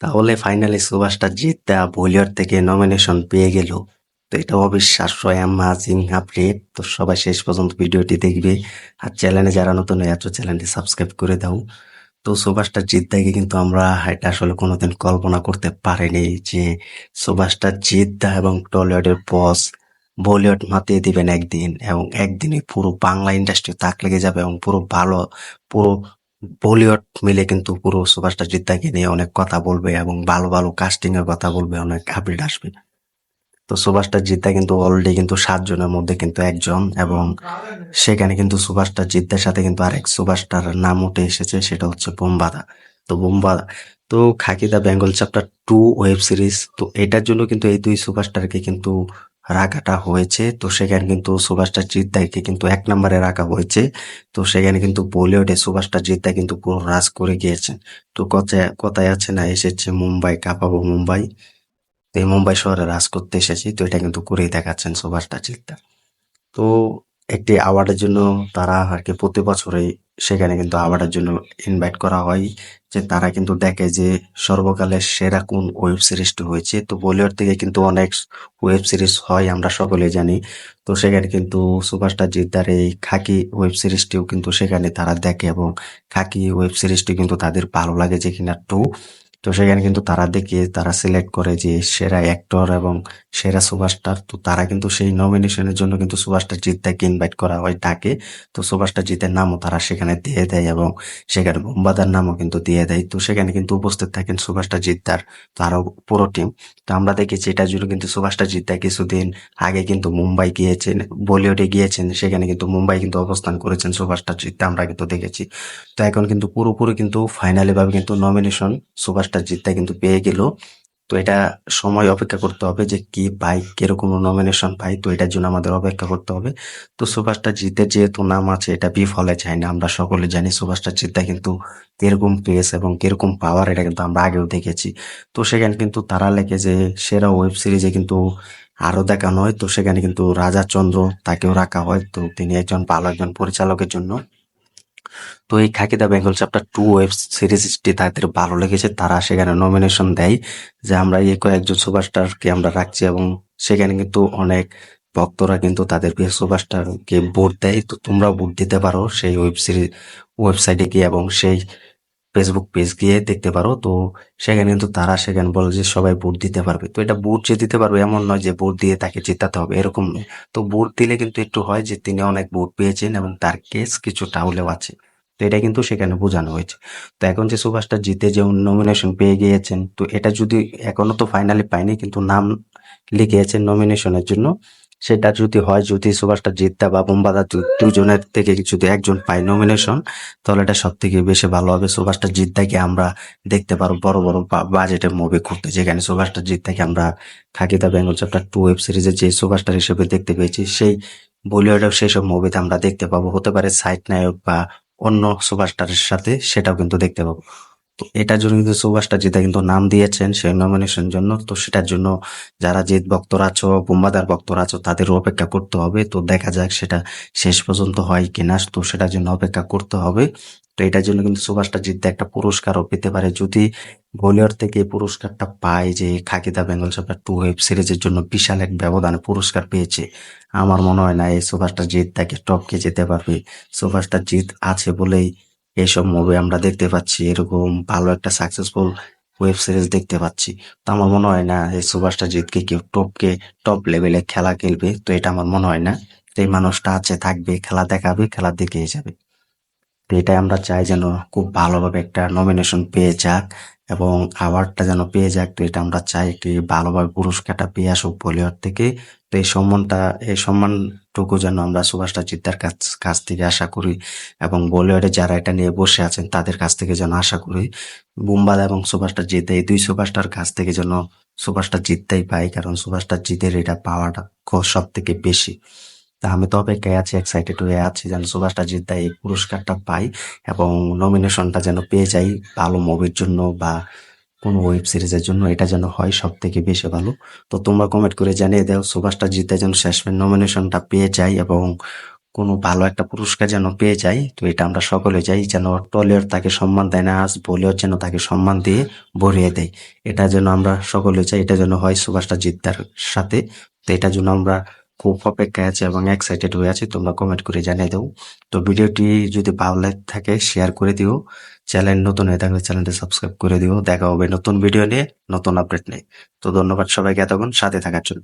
তাহলে ফাইনালি সুভাষটা জিতটা বলিউড থেকে নমিনেশন পেয়ে গেল। তো এটা অবিশ্বাস্য অ্যামাজিং আপডেট তো সবাই শেষ পর্যন্ত ভিডিওটি দেখবে। আর চ্যানেলে যারা নতুন আছো চ্যানেলটি সাবস্ক্রাইব করে দাও। তো সুভাষটা জিদ্দাকে কিন্তু আমরা এটা আসলে কোনোদিন কল্পনা করতে পারিনি যে সুভাষটা জিদ্দা এবং টলিউডের বস বলিউড মাতিয়ে দিবেন একদিন। এবং একদিনই পুরো বাংলা ইন্ডাস্ট্রি তাক লেগে যাবে এবং পুরো ভালো, পুরো বলিউড মিলে কিন্তু পুরো সুভাষটা জিদ্দাকে নিয়ে অনেক কথা বলবে এবং ভালো ভালো কাস্টিং এর কথা বলবে, অনেক আপডেট আসবে। তো সুভাষটা জিদ্দা কিন্তু অলরেডি কিন্তু সাতজনের মধ্যে কিন্তু একজন এবং সেখানে কিন্তু সুভাষটা জিদ্দার সাথে কিন্তু আরেক সুভাষটার নাম উঠে এসেছে, সেটা হচ্ছে বোমবাদা। তো বোমবাদা তো Khakee the Bengal chapter two web series তো এটার জন্য কিন্তু এই দুই সুভাষটারকে কিন্তু রাখাটা হয়েছে। তো সেখানে কিন্তু সুভাষটা জিদ্দাকে কিন্তু এক নম্বরে রাখা হয়েছে। তো সেখানে কিন্তু বলিউডে সুভাষটা জিদ্দা কিন্তু পুরো রাজ করে গিয়েছেন তো কথায় কথায় আছে না, এসেছে মুম্বাই, কাঁপাবো মুম্বাই। তো এই মুম্বাই শহরে রাজ করতে এসেছি। তো এটা কিন্তু করেই দেখাচ্ছেন সুভাষটা জিদ্দা তো একটি অ্যাওয়ার্ডের জন্য তারা আর কি প্রতি বছরই সেখানে কিন্তু অ্যাওয়ার্ডের জন্য ইনভাইট করা হয়। যে তারা কিন্তু দেখে যে সর্বকালের সেরা কোন ওয়েব সিরিজটি হয়েছে। তো বলিউড থেকে কিন্তু অনেক ওয়েব সিরিজ হয়, আমরা সকলে জানি। তো সেখানে কিন্তু সুপারস্টার জিদ্দার এই খাকি ওয়েব সিরিজটিও কিন্তু সেখানে তারা দেখে এবং খাকি ওয়েব সিরিজটি কিন্তু তাদের ভালো লাগে যে কিনা টু। তো সেখানে কিন্তু তারা দেখে, তারা সিলেক্ট করে যে সেরা অ্যাক্টর এবং সেরা সুপারস্টার তো তারা কিন্তু সেই নমিনেশনের জন্য কিন্তু সুপারস্টার জিতদাকে ইনভাইট করা হয় ডাকে তো সুপারস্টার জিতের নামও তারা সেখানে দিয়ে দেয় এবং সেখানে বোম্বাদার নামও কিন্তু দিয়ে দেয়। তো সেখানে কিন্তু উপস্থিত থাকেন সুভাষটা জিদ্দার তো আরও পুরো টিম তো আমরা দেখেছি এটার জন্য কিন্তু সুভাষটা জিদ্দা কিছুদিন আগে কিন্তু মুম্বাই গিয়েছেন, বলিউডে গিয়েছেন, সেখানে কিন্তু মুম্বাই কিন্তু অবস্থান করেছেন সুভাষটা জিদ্দা আমরা কিন্তু দেখেছি। তো এখন কিন্তু পুরোপুরি কিন্তু ফাইনালি ভাবে কিন্তু নমিনেশন সুভাষটা জিতটা কিন্তু পেয়ে গেল। তো এটা সময় অপেক্ষা করতে হবে যে কি পাই কীরকম নমিনেশন পাই তো এটার জন্য আমাদের অপেক্ষা করতে হবে। তো সুভাষটা জিতে যেহেতু নাম আছে, এটা বিফলে যায় না, আমরা সকলে জানি সুভাষটা জিতে কিন্তু কীরকম পেস এবং কীরকম পাওয়ার এটা কিন্তু আমরা আগেও দেখেছি। তো সেখানে কিন্তু তারা লেগে যে সেরা ওয়েব সিরিজে কিন্তু আরও দেখানো হয়, তো সেখানে কিন্তু রাজা চন্দ্র তাকেও রাখা হয়, তো তিনি একজন ভালো একজন পরিচালকের জন্য। তো এই Khakee the Bengal chapter two web সিরিজটি তাদের ভালো লেগেছে, তারা সেখানে নমিনেশন দেয় যে আমরা এই কয়েকজন সুপারস্টারকে আমরা রাখছি এবং সেখানে কিন্তু অনেক ভক্তরা কিন্তু তাদের প্রিয় সুপারস্টারকে ভোট দেয়। তো তোমরাও ভোট দিতে পারো সেই ওয়েব সিরিজ ওয়েবসাইটে গিয়ে এবং সেই ফেসবুক পেজ গিয়ে দেখতে পারো। তো সেখানে কিন্তু তারা সেখানে বলে যে সবাই ভোট দিতে পারবে। তো এটা ভোট যে দিতে পারবে এমন নয় যে ভোট দিয়ে তাকে জেতাতে হবে, এরকম নয়। তো ভোট দিলে কিন্তু একটু হয় যে তিনি অনেক ভোট পেয়েছেন এবং তার কেস কিছুটা হলেও আছে। তো এটা কিন্তু সেখানে বোঝানো হয়েছে। তো এখন যে সুভাষটা জিতে যে নমিনেশন পেয়ে গিয়েছেন, তো এটা যদি এখনও তো ফাইনালি পাইনি কিন্তু নাম লিখিয়েছেন নমিনেশনের জন্য সেটা যদি হয়, যদি সুভাষটা জিততা বা বোম্বাদা দুজনের থেকে যদি একজন পায় নমিনেশন তাহলে এটা সব থেকে বেশি ভালো হবে। সুভাষটা জিতদাকে আমরা দেখতে পারো বড় বড় বাজেটের মুভি করতে। যেখানে সুভাষটা জিতদাকে আমরা Khakee the Bengal chapter two web সিরিজের যে সুভাষটার হিসেবে দেখতে পেয়েছি, সেই বলিউডের সেই সব মুভিতে আমরা দেখতে পাবো। হতে পারে সাইট নায়ক বা অন্য সুপারস্টারের সাথে সেটাও কিন্তু দেখতে পাবো। তো এটার জন্য কিন্তু সুভাষটা জিতা কিন্তু নাম দিয়েছেন সেই নমিনেশন জন্য। তো সেটার জন্য যারা জিত ভক্তরা আছো, বোম্বাদার ভক্তরা আছো তাদের অপেক্ষা করতে হবে। তো দেখা যাক সেটা শেষ পর্যন্ত হয় কিনা। তো সেটার জন্য অপেক্ষা করতে হবে। তো এটার জন্য কিন্তু সুভাষটা জিততে একটা পুরস্কারও পেতে পারে। যদি বলিউড থেকে পুরস্কারটা পায় যে Khakee the Bengal chapter two web সিরিজের জন্য বিশাল এক ব্যবধানে পুরস্কার পেয়েছে, আমার মনে হয় না এই সুভাষটা জিত তাকে টপকে যেতে পারবে। সুভাষটা জিত আছে বলেই এইসব মুভি আমরা দেখতে পাচ্ছি, এরকম ভালো একটা সাকসেসফুল ওয়েব সিরিজ দেখতে পাচ্ছি। তো আমার মনে হয় না এই সুভাষটা জিতকে কেউ টপকে টপ লেভেলে খেলা খেলবে, তো এটা আমার মনে হয় না। এই মানুষটা আছে, থাকবে, খেলা দেখাবে খেলা দেখে যাবে। তো এটাই আমরা চাই যেন খুব ভালোভাবে একটা নমিনেশন পেয়ে যাক। এবং অ্যাওয়ার্ডটা যেন পেয়ে যাক তো এটা আমরা চাই, একটি ভালোভাবে পুরস্কারটা পেয়ে আসুক বলিউড থেকে। তো এই সম্মানটা, এই সম্মানটুকু যেন আমরা সুভাষটা চিত্তার কাছ কাছ থেকে আশা করি এবং বলিউডে যারা এটা নিয়ে বসে আছেন, তাদের কাছ থেকে যেন আশা করি। বুম্বাদা এবং সুভাষটা জিতে এই দুই সুভাষটার কাছ থেকে যেন সুভাষটা জিততেই পাই, কারণ সুভাষটা জিতের এটা পাওয়াটা সব থেকে বেশি। আমি তো অপেক্ষায় আছি এক্সাইটেড হয়ে আছি যেন সুভাষটা জিদ্দা এই পুরস্কারটা পাই এবং নমিনেশনটা যেন পেয়ে যাই ভালো মুভির জন্য বা কোনো ওয়েব সিরিজের জন্য, এটা যেন হয় সব থেকে বেশি ভালো। তো তোমরা কমেন্ট করে জানিয়ে দাও সুভাষটা জিদ্দা যেন শেষ নমিনেশনটা পেয়ে যাই এবং কোনো ভালো একটা পুরস্কার যেন পেয়ে যায় তো এটা আমরা সকলে চাই যেন টলিউড তাকে সম্মান দেয় না, আজ বলিউড যেন তাকে সম্মান দিয়ে ভরিয়ে দেয়। এটা যেন আমরা সকলে চাই, এটা যেন হয় সুভাষটা জিদ্দার সাথে। তো এটার জন্য আমরা খুব অপেক্ষায় আছে এবং এক্সাইটেড হয়ে আছে, তোমরা কমেন্ট করে জানিয়ে দাও। তো ভিডিওটি যদি ভালো লাগে থাকে শেয়ার করে দিও। চ্যানেল নতুন হয়ে থাকলে চ্যানেলটি সাবস্ক্রাইব করে দিও। দেখা হবে নতুন ভিডিও নিয়ে, নতুন আপডেট নিয়ে। তো ধন্যবাদ সবাইকে এতক্ষণ সাথে থাকার জন্য।